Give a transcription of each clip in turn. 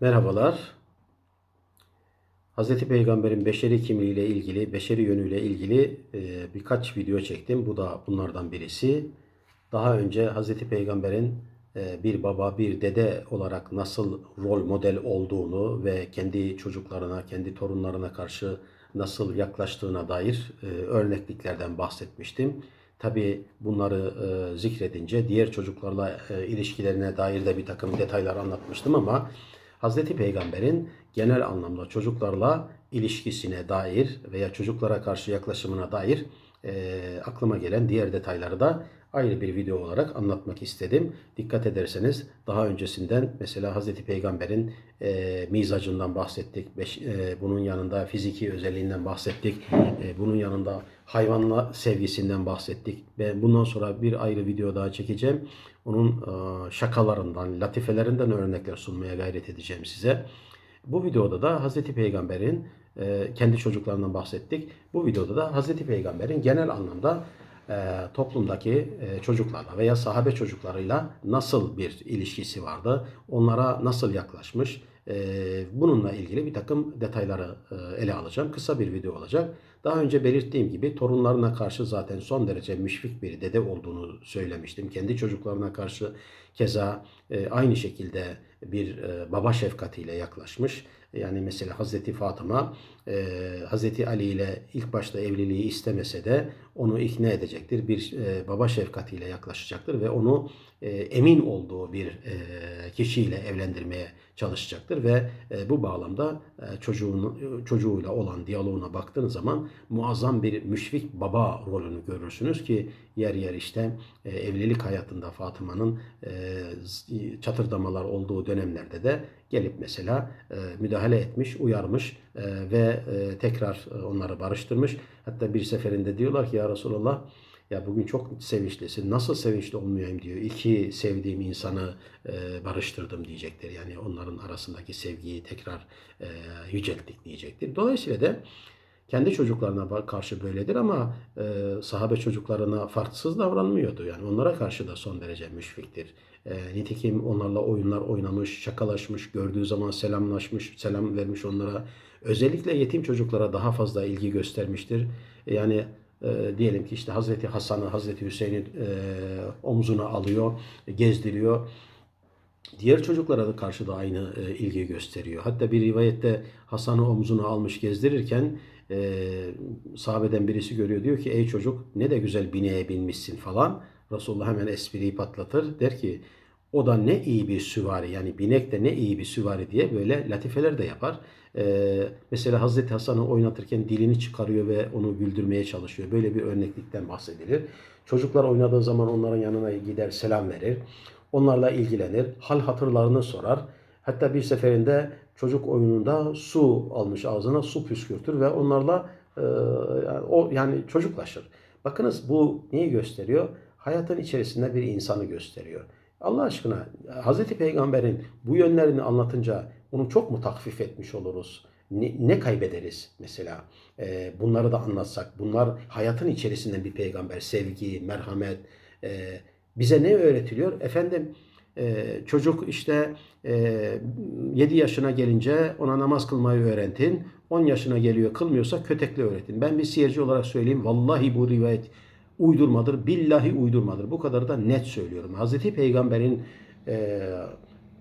Merhabalar. Hz. Peygamber'in beşeri kimliğiyle ilgili, beşeri yönüyle ilgili e, birkaç video çektim. Bu da bunlardan birisi. Daha önce Hz. Peygamber'in e, bir baba, bir dede olarak nasıl rol model olduğunu ve kendi çocuklarına, kendi torunlarına karşı nasıl yaklaştığına dair e, örnekliklerden bahsetmiştim. Tabi bunları zikredince diğer çocuklarla ilişkilerine dair de bir takım detaylar anlatmıştım ama Hazreti Peygamber'in genel anlamda çocuklarla ilişkisine dair veya çocuklara karşı yaklaşımına dair e, aklıma gelen diğer detayları da ayrı bir video olarak anlatmak istedim. Dikkat ederseniz daha öncesinden mesela Hazreti Peygamber'in e, mizacından bahsettik. Beş, e, bunun yanında fiziki özelliğinden bahsettik. E, bunun yanında hayvanla sevgisinden bahsettik. Ve bundan sonra bir ayrı video daha çekeceğim. Onun e, şakalarından, latifelerinden örnekler sunmaya gayret edeceğim size. Bu videoda da Hazreti Peygamber'in e, kendi çocuklarından bahsettik. Bu videoda da Hazreti Peygamber'in genel anlamda e, toplumdaki e, çocuklarla veya sahabe çocuklarıyla nasıl bir ilişkisi vardı, onlara nasıl yaklaşmış, e, bununla ilgili bir takım detayları e, ele alacağım. Kısa bir video olacak. Daha önce belirttiğim gibi torunlarına karşı zaten son derece müşfik bir dede olduğunu söylemiştim. Kendi çocuklarına karşı keza e, aynı şekilde bir e, baba şefkatiyle yaklaşmış. Yani mesela Hazreti Fatıma e, Hazreti Ali ile ilk başta evliliği istemese de onu ikna edecektir. Bir e, baba şefkatiyle yaklaşacaktır ve onu e, emin olduğu bir e, kişiyle evlendirmeye çalışacaktır ve e, bu bağlamda e, çocuğun çocuğuyla olan diyaloğuna baktığınız zaman muazzam bir müşfik baba rolünü görürsünüz ki yer yer işte e, evlilik hayatında Fatıma'nın e, çatırdamalar olduğu dönemlerde de gelip mesela e, müdahale etmiş, uyarmış e, ve e, tekrar e, onları barıştırmış. Hatta bir seferinde diyorlar ki ya Resulallah ya bugün çok sevinçlisin. Nasıl sevinçli olmayayım diyor. İki sevdiğim insanı e, barıştırdım diyecektir. Yani onların arasındaki sevgiyi tekrar e, yücelttik diyecektir. Dolayısıyla da kendi çocuklarına karşı böyledir ama e, sahabe çocuklarına farksız davranmıyordu. Yani onlara karşı da son derece müşfiktir. E, nitekim onlarla oyunlar oynamış, şakalaşmış, gördüğü zaman selamlaşmış, selam vermiş onlara. Özellikle yetim çocuklara daha fazla ilgi göstermiştir. Yani e, diyelim ki işte Hazreti Hasan'ı, Hazreti Hüseyin'i e, omzuna alıyor, gezdiriyor. Diğer çocuklara da karşı da aynı e, ilgi gösteriyor. Hatta bir rivayette Hasan'ı omzuna almış gezdirirken e, sahabeden birisi görüyor. Diyor ki ey çocuk ne de güzel bineğe binmişsin falan. Resulullah hemen espriyi patlatır. Der ki o da ne iyi bir süvari yani binek de ne iyi bir süvari diye böyle latifeler de yapar. Ee, mesela Hazreti Hasan'ı oynatırken dilini çıkarıyor ve onu güldürmeye çalışıyor. Böyle bir örneklikten bahsedilir. Çocuklar oynadığı zaman onların yanına gider selam verir. Onlarla ilgilenir. Hal hatırlarını sorar. Hatta bir seferinde çocuk oyununda su almış ağzına su püskürtür ve onlarla e, o yani çocuklaşır. Bakınız bu neyi gösteriyor? Hayatın içerisinde bir insanı gösteriyor. Allah aşkına Hazreti Peygamber'in bu yönlerini anlatınca onu çok mu takfif etmiş oluruz? Ne, ne kaybederiz mesela? Ee, bunları da anlatsak. Bunlar hayatın içerisinde bir peygamber. Sevgi, merhamet. Ee, bize ne öğretiliyor? Efendim e, çocuk işte e, 7 yaşına gelince ona namaz kılmayı öğretin. 10 yaşına geliyor kılmıyorsa kötekle öğretin. Ben bir siyerci olarak söyleyeyim. Vallahi bu rivayet uydurmadır. Billahi uydurmadır. Bu kadar da net söylüyorum. Hazreti Peygamber'in e,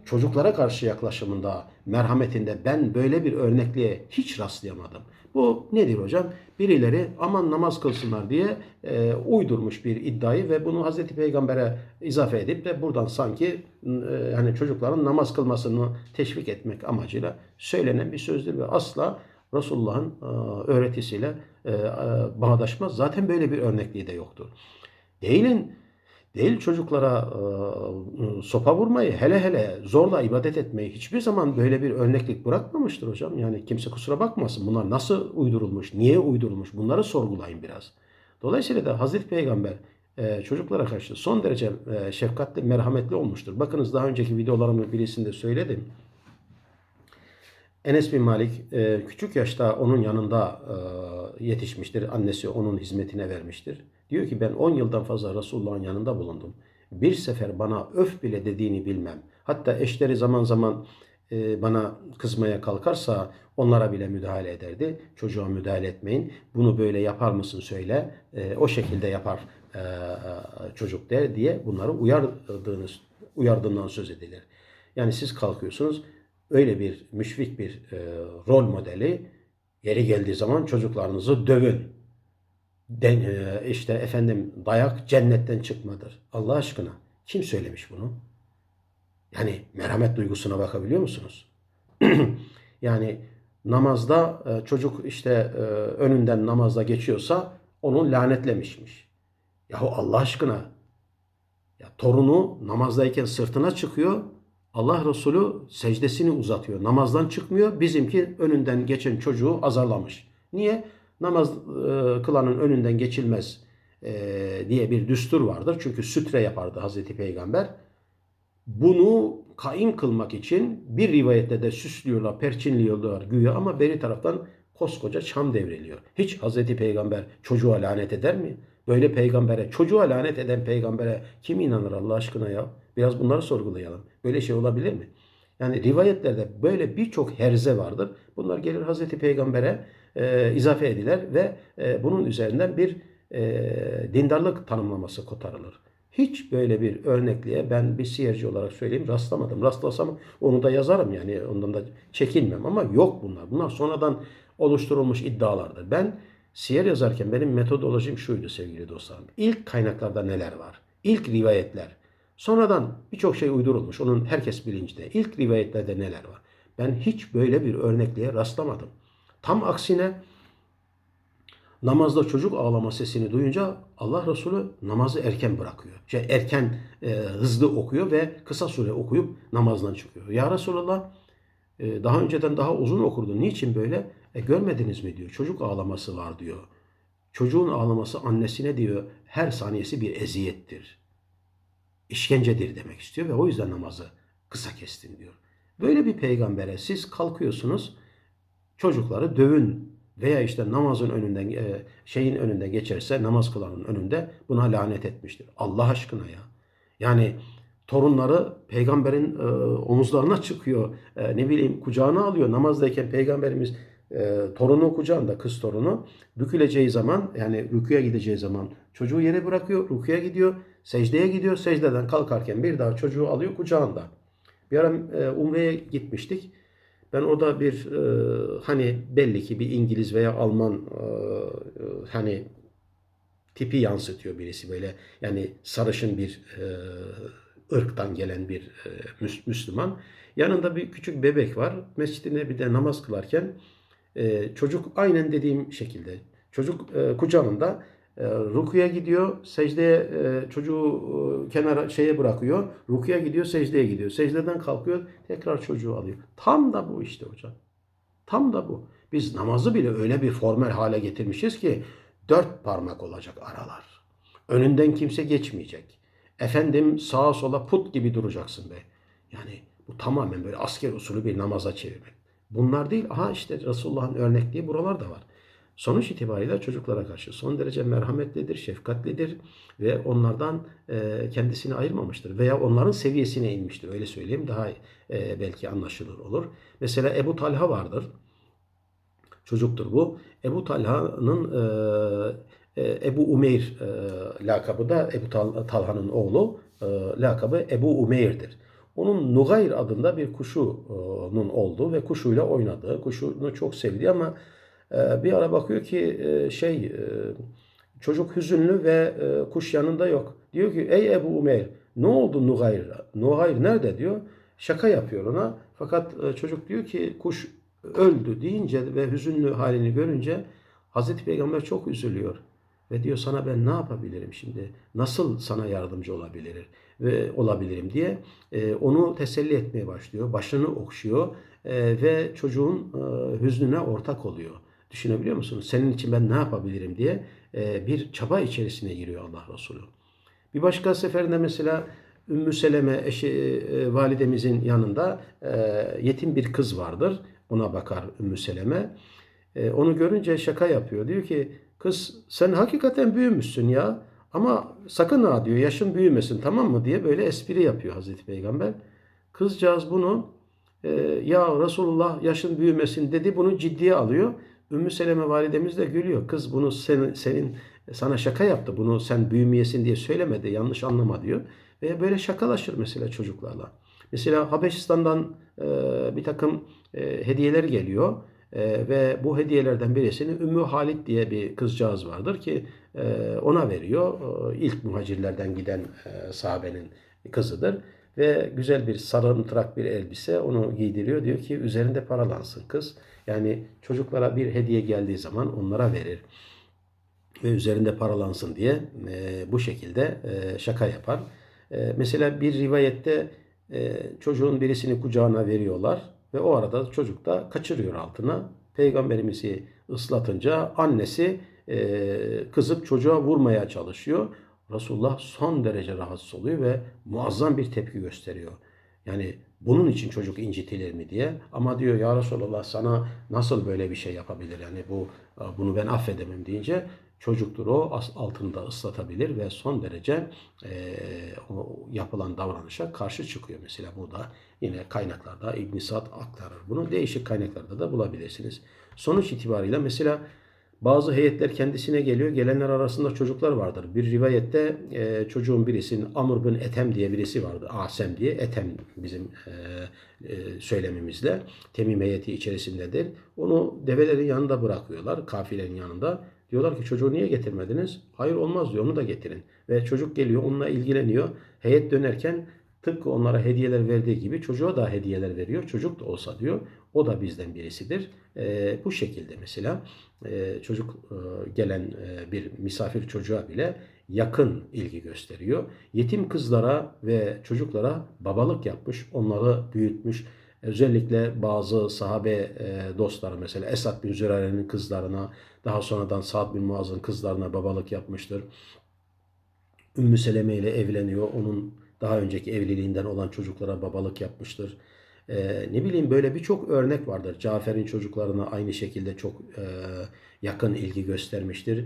çocuklara karşı yaklaşımında, merhametinde ben böyle bir örnekliğe hiç rastlayamadım. Bu nedir hocam? Birileri aman namaz kılsınlar diye e, uydurmuş bir iddiayı ve bunu Hazreti Peygamber'e izafe edip de buradan sanki e, hani çocukların namaz kılmasını teşvik etmek amacıyla söylenen bir sözdür ve asla Resulullah'ın e, öğretisiyle e, e, bağdaşmaz. Zaten böyle bir örnekliği de yoktur. Değilin değil çocuklara sopa vurmayı, hele hele zorla ibadet etmeyi hiçbir zaman böyle bir örneklik bırakmamıştır hocam. Yani kimse kusura bakmasın. Bunlar nasıl uydurulmuş, niye uydurulmuş bunları sorgulayın biraz. Dolayısıyla da Hazreti Peygamber çocuklara karşı son derece şefkatli, merhametli olmuştur. Bakınız daha önceki videolarımın birisinde söyledim. Enes bin Malik e, küçük yaşta onun yanında e, yetişmiştir. Annesi onun hizmetine vermiştir. Diyor ki ben 10 yıldan fazla Resulullah'ın yanında bulundum. Bir sefer bana öf bile dediğini bilmem. Hatta eşleri zaman zaman e, bana kızmaya kalkarsa onlara bile müdahale ederdi. Çocuğa müdahale etmeyin. Bunu böyle yapar mısın söyle. E, o şekilde yapar e, çocuk der diye bunları uyardığınız uyardığından söz edilir. Yani siz kalkıyorsunuz öyle bir müşfik bir e, rol modeli yeri geldiği zaman çocuklarınızı dövün. Den, e, işte efendim dayak cennetten çıkmadır. Allah aşkına kim söylemiş bunu? Yani merhamet duygusuna bakabiliyor musunuz? yani namazda e, çocuk işte e, önünden namazda geçiyorsa onu lanetlemişmiş. Yahu Allah aşkına ya torunu namazdayken sırtına çıkıyor. Allah Resulü secdesini uzatıyor. Namazdan çıkmıyor. Bizimki önünden geçen çocuğu azarlamış. Niye? Namaz e, kılanın önünden geçilmez e, diye bir düstur vardır. Çünkü sütre yapardı Hazreti Peygamber. Bunu kaim kılmak için bir rivayette de süslüyorlar, perçinliyorlar güya ama beri taraftan koskoca çam devriliyor. Hiç Hazreti Peygamber çocuğa lanet eder mi? Böyle peygambere, çocuğa lanet eden peygambere kim inanır Allah aşkına ya? Biraz bunları sorgulayalım. Böyle şey olabilir mi? Yani rivayetlerde böyle birçok herze vardır. Bunlar gelir Hazreti Peygamber'e e, izafe edilir ve e, bunun üzerinden bir e, dindarlık tanımlaması kotarılır. Hiç böyle bir örnekliğe ben bir siyerci olarak söyleyeyim rastlamadım. Rastlasam onu da yazarım yani ondan da çekinmem ama yok bunlar. Bunlar sonradan oluşturulmuş iddialardır. Ben siyer yazarken benim metodolojim şuydu sevgili dostlarım. İlk kaynaklarda neler var? İlk rivayetler. Sonradan birçok şey uydurulmuş. Onun herkes bilincinde. İlk rivayetlerde neler var? Ben hiç böyle bir örnekliğe rastlamadım. Tam aksine namazda çocuk ağlama sesini duyunca Allah Resulü namazı erken bırakıyor. Şey erken e, hızlı okuyor ve kısa süre okuyup namazdan çıkıyor. Ya Resulallah e, daha önceden daha uzun okurdu. Niçin böyle? E, görmediniz mi diyor. Çocuk ağlaması var diyor. Çocuğun ağlaması annesine diyor her saniyesi bir eziyettir. İşkencedir demek istiyor ve o yüzden namazı kısa kestin diyor. Böyle bir peygambere siz kalkıyorsunuz çocukları dövün veya işte namazın önünden e, şeyin önünde geçerse namaz kılanın önünde buna lanet etmiştir. Allah aşkına ya. Yani torunları peygamberin e, omuzlarına çıkıyor. E, ne bileyim kucağına alıyor. Namazdayken peygamberimiz e, torunu kucağında kız torunu büküleceği zaman yani rüküye gideceği zaman çocuğu yere bırakıyor. Rüküye gidiyor. Secdeye gidiyor. Secdeden kalkarken bir daha çocuğu alıyor kucağında. Bir ara e, Umre'ye gitmiştik. Ben orada bir e, hani belli ki bir İngiliz veya Alman e, hani tipi yansıtıyor birisi böyle yani sarışın bir e, ırktan gelen bir Müslüman. Yanında bir küçük bebek var. Mescid-i bir de namaz kılarken e, çocuk aynen dediğim şekilde çocuk e, kucağında e, rukuya gidiyor, secdeye e, çocuğu e, kenara şeye bırakıyor. Rukuya gidiyor, secdeye gidiyor. Secdeden kalkıyor, tekrar çocuğu alıyor. Tam da bu işte hocam. Tam da bu. Biz namazı bile öyle bir formel hale getirmişiz ki dört parmak olacak aralar. Önünden kimse geçmeyecek. Efendim sağa sola put gibi duracaksın be. Yani bu tamamen böyle asker usulü bir namaza çevirmek. Bunlar değil. Aha işte Resulullah'ın örnekliği buralar da var. Sonuç itibariyle çocuklara karşı son derece merhametlidir, şefkatlidir ve onlardan e, kendisini ayırmamıştır. Veya onların seviyesine inmiştir. Öyle söyleyeyim daha e, belki anlaşılır olur. Mesela Ebu Talha vardır. Çocuktur bu. Ebu Talha'nın e, Ebu Umeyr lakabı da Ebu Tal Talha'nın oğlu lakabı Ebu Umeyr'dir. Onun Nugayr adında bir kuşunun olduğu ve kuşuyla oynadığı, kuşunu çok sevdiği ama ee, bir ara bakıyor ki e, şey e, çocuk hüzünlü ve e, kuş yanında yok. Diyor ki ey Ebu Umeyr ne oldu Nugayr? Nugayr nerede diyor. Şaka yapıyor ona. Fakat çocuk diyor ki kuş öldü deyince ve hüzünlü halini görünce Hazreti Peygamber çok üzülüyor. Ve diyor sana ben ne yapabilirim şimdi? Nasıl sana yardımcı olabilirim ve olabilirim diye onu teselli etmeye başlıyor. Başını okşuyor ve çocuğun hüznüne ortak oluyor. Düşünebiliyor musunuz? Senin için ben ne yapabilirim diye e, bir çaba içerisine giriyor Allah Resulü. Bir başka seferinde mesela Ümmü Seleme eşi e, validemizin yanında e, yetim bir kız vardır. Ona bakar Ümmü Seleme. Onu görünce şaka yapıyor. Diyor ki kız sen hakikaten büyümüşsün ya. Ama sakın ha diyor yaşın büyümesin tamam mı diye böyle espri yapıyor Hazreti Peygamber. Kızcağız bunu e, ya Resulullah yaşın büyümesin dedi bunu ciddiye alıyor. Ümmü Seleme validemiz de gülüyor. Kız bunu senin, senin sana şaka yaptı. Bunu sen büyümeyesin diye söylemedi. Yanlış anlama diyor. Ve böyle şakalaşır mesela çocuklarla. Mesela Habeşistan'dan e, bir takım e, hediyeler geliyor. E, ve bu hediyelerden birisini Ümmü Halit diye bir kızcağız vardır ki e, ona veriyor. E, ilk muhacirlerden giden e, sahabenin kızıdır. Ve güzel bir sarımtırak bir elbise onu giydiriyor. Diyor ki üzerinde paralansın kız. Yani çocuklara bir hediye geldiği zaman onlara verir. Ve üzerinde paralansın diye e, bu şekilde e, şaka yapar. Mesela bir rivayette çocuğun birisini kucağına veriyorlar ve o arada çocuk da kaçırıyor altına. Peygamberimizi ıslatınca annesi e, kızıp çocuğa vurmaya çalışıyor. Resulullah son derece rahatsız oluyor ve muazzam bir tepki gösteriyor. Yani bunun için çocuk incitilir mi diye. Ama diyor ya Resulallah sana nasıl böyle bir şey yapabilir? Yani bu bunu ben affedemem deyince çocuktur o altında ıslatabilir ve son derece e, o yapılan davranışa karşı çıkıyor. Mesela burada yine kaynaklarda İbn Sad aktarır. Bunu değişik kaynaklarda da bulabilirsiniz. Sonuç itibariyle mesela bazı heyetler kendisine geliyor. Gelenler arasında çocuklar vardır. Bir rivayette e, çocuğun birisinin Amr bin Etem diye birisi vardı. Asem diye. Etem bizim e, e, söylemimizle. Temim heyeti içerisindedir. Onu develerin yanında bırakıyorlar. Kafilenin yanında. Diyorlar ki çocuğu niye getirmediniz? Hayır olmaz diyor. Onu da getirin. Ve çocuk geliyor onunla ilgileniyor. Heyet dönerken tıpkı onlara hediyeler verdiği gibi çocuğa da hediyeler veriyor. Çocuk da olsa diyor. O da bizden birisidir. E, bu şekilde mesela e, çocuk e, gelen e, bir misafir çocuğa bile yakın ilgi gösteriyor. Yetim kızlara ve çocuklara babalık yapmış, onları büyütmüş. Özellikle bazı sahabe e, dostları mesela Esad bin Zürare'nin kızlarına, daha sonradan Sa'd bin Muaz'ın kızlarına babalık yapmıştır. Ümmü Seleme ile evleniyor. Onun daha önceki evliliğinden olan çocuklara babalık yapmıştır. Ee, ne bileyim böyle birçok örnek vardır. Cafer'in çocuklarına aynı şekilde çok e, yakın ilgi göstermiştir.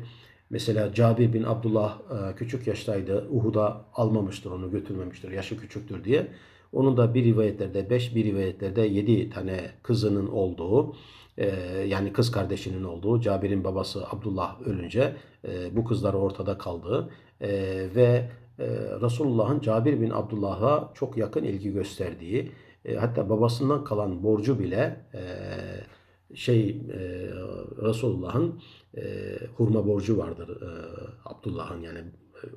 Mesela Cabir bin Abdullah e, küçük yaştaydı. Uhud'a almamıştır onu götürmemiştir. Yaşı küçüktür diye. Onun da bir rivayetlerde 5 bir rivayetlerde 7 tane kızının olduğu e, yani kız kardeşinin olduğu Cabir'in babası Abdullah ölünce e, bu kızlar ortada kaldığı e, ve Resulullah'ın Cabir bin Abdullah'a çok yakın ilgi gösterdiği hatta babasından kalan borcu bile şey e, Resulullah'ın hurma borcu vardır Abdullah'ın yani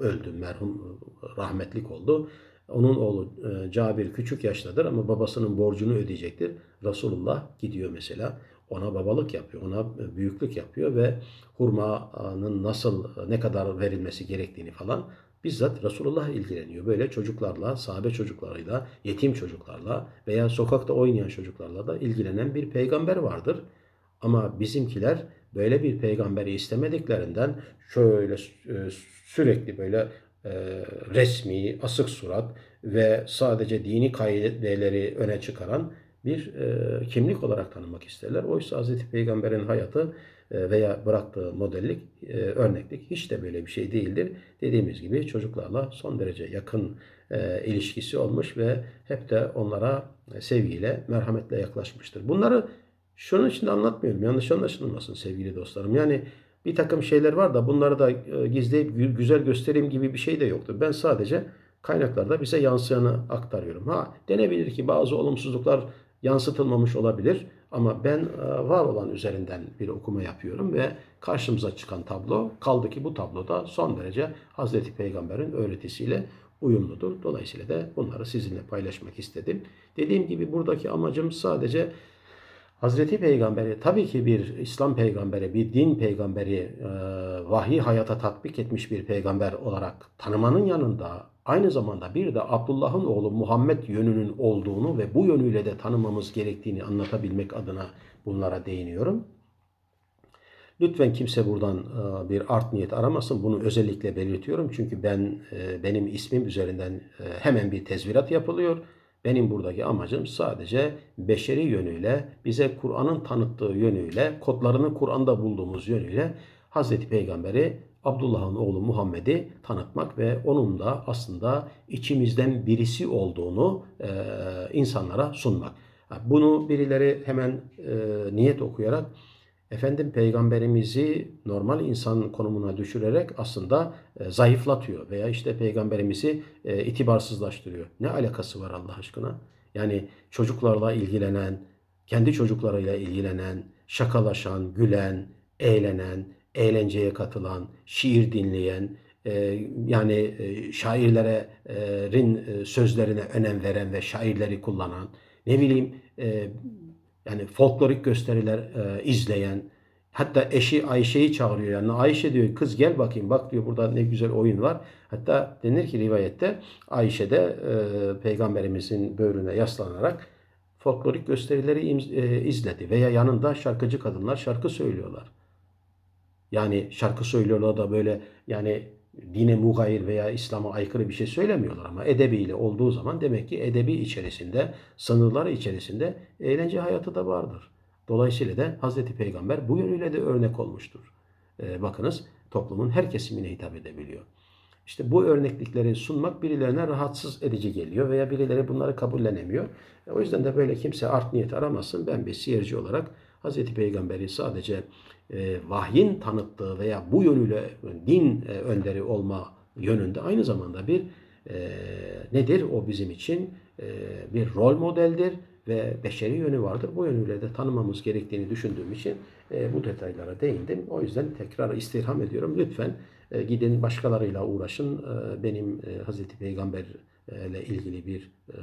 öldü merhum rahmetlik oldu. Onun oğlu e, Cabir küçük yaştadır ama babasının borcunu ödeyecektir. Resulullah gidiyor mesela ona babalık yapıyor, ona büyüklük yapıyor ve hurmanın nasıl ne kadar verilmesi gerektiğini falan bizzat Resulullah ilgileniyor. Böyle çocuklarla, sahabe çocuklarıyla, yetim çocuklarla veya sokakta oynayan çocuklarla da ilgilenen bir peygamber vardır. Ama bizimkiler böyle bir peygamberi istemediklerinden şöyle e, sürekli böyle resmi, asık surat ve sadece dini kaideleri öne çıkaran bir e, kimlik olarak tanımak isterler. Oysa Hz. Peygamber'in hayatı e, veya bıraktığı modellik, e, örneklik hiç de böyle bir şey değildir. Dediğimiz gibi çocuklarla son derece yakın e, ilişkisi olmuş ve hep de onlara sevgiyle, merhametle yaklaşmıştır. Bunları şunun için anlatmıyorum. Yanlış anlaşılmasın sevgili dostlarım. Yani bir takım şeyler var da bunları da gizleyip güzel göstereyim gibi bir şey de yoktur. Ben sadece kaynaklarda bize yansıyanı aktarıyorum. Ha denebilir ki bazı olumsuzluklar yansıtılmamış olabilir ama ben var olan üzerinden bir okuma yapıyorum ve karşımıza çıkan tablo kaldı ki bu tabloda son derece Hazreti Peygamber'in öğretisiyle uyumludur. Dolayısıyla da bunları sizinle paylaşmak istedim. Dediğim gibi buradaki amacım sadece Hazreti Peygamber'i tabii ki bir İslam peygamberi, bir din peygamberi, e, vahiy hayata tatbik etmiş bir peygamber olarak tanımanın yanında aynı zamanda bir de Abdullah'ın oğlu Muhammed yönünün olduğunu ve bu yönüyle de tanımamız gerektiğini anlatabilmek adına bunlara değiniyorum. Lütfen kimse buradan e, bir art niyet aramasın. Bunu özellikle belirtiyorum. Çünkü ben e, benim ismim üzerinden hemen bir tezvirat yapılıyor benim buradaki amacım sadece beşeri yönüyle, bize Kur'an'ın tanıttığı yönüyle, kodlarını Kur'an'da bulduğumuz yönüyle Hazreti Peygamber'i Abdullah'ın oğlu Muhammed'i tanıtmak ve onun da aslında içimizden birisi olduğunu e, insanlara sunmak. Bunu birileri hemen e, niyet okuyarak efendim peygamberimizi normal insan konumuna düşürerek aslında e, zayıflatıyor veya işte peygamberimizi e, itibarsızlaştırıyor. Ne alakası var Allah aşkına? Yani çocuklarla ilgilenen, kendi çocuklarıyla ilgilenen, şakalaşan, gülen, eğlenen, eğlenceye katılan, şiir dinleyen, e, yani e, şairlerin sözlerine önem veren ve şairleri kullanan, ne bileyim yani folklorik gösteriler e, izleyen, hatta eşi Ayşe'yi çağırıyor yani Ayşe diyor kız gel bakayım bak diyor burada ne güzel oyun var. Hatta denir ki rivayette Ayşe de e, peygamberimizin böğrüne yaslanarak folklorik gösterileri e, izledi veya yanında şarkıcı kadınlar şarkı söylüyorlar. Yani şarkı söylüyorlar da böyle yani dine mugayir veya İslam'a aykırı bir şey söylemiyorlar ama edebiyle olduğu zaman demek ki edebi içerisinde, sınırları içerisinde eğlence hayatı da vardır. Dolayısıyla da Hazreti Peygamber bu yönüyle de örnek olmuştur. Ee, bakınız toplumun her kesimine hitap edebiliyor. İşte bu örneklikleri sunmak birilerine rahatsız edici geliyor veya birileri bunları kabullenemiyor. E, O yüzden de böyle kimse art niyet aramasın. Ben bir siyerci olarak Hazreti Peygamber'i sadece vahyin tanıttığı veya bu yönüyle din e, önderi olma yönünde aynı zamanda bir e, nedir o bizim için e, bir rol modeldir ve beşeri yönü vardır. Bu yönüyle de tanımamız gerektiğini düşündüğüm için e, bu detaylara değindim. O yüzden tekrar istirham ediyorum. Lütfen e, gidin başkalarıyla uğraşın. E, benim e, Hazreti Peygamber ile ilgili bir e,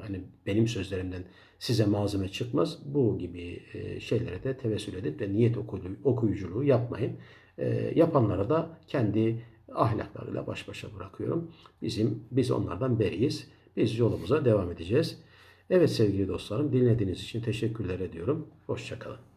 hani benim sözlerimden size malzeme çıkmaz. Bu gibi e, şeylere de tevessül edip de niyet okuyu- okuyuculuğu yapmayın. E, yapanlara da kendi ahlaklarıyla baş başa bırakıyorum. Bizim biz onlardan beriyiz. Biz yolumuza devam edeceğiz. Evet sevgili dostlarım dinlediğiniz için teşekkürler ediyorum. Hoşçakalın.